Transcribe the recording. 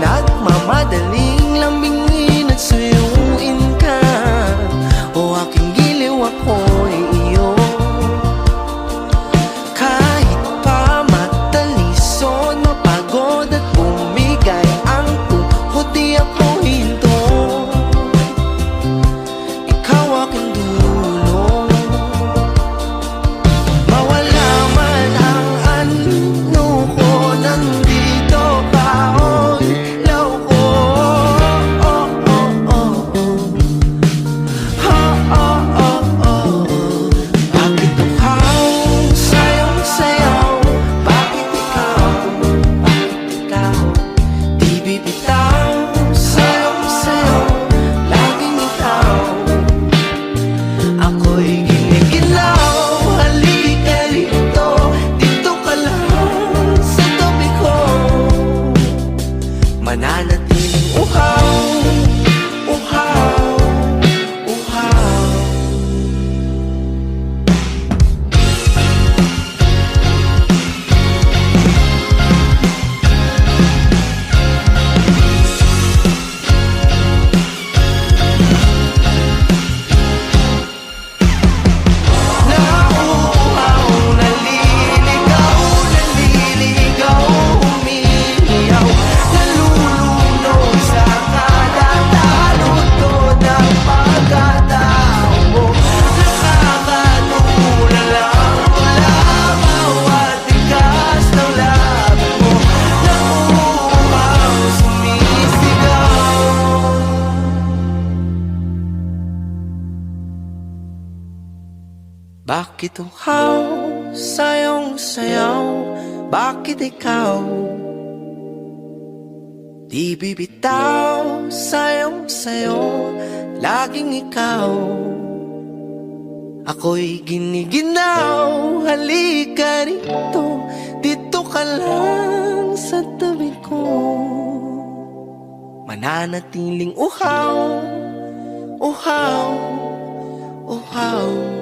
nagmamadaling lambing Mananatiling uhaw Bakit uhaw sa iyong sayaw? Bakit ikaw? Di bibitaw sa iyong sayo Laging ikaw Ako'y giniginaw Halika rito Dito ka lang sa tabi ko Mananatiling uhaw Uhaw Uhaw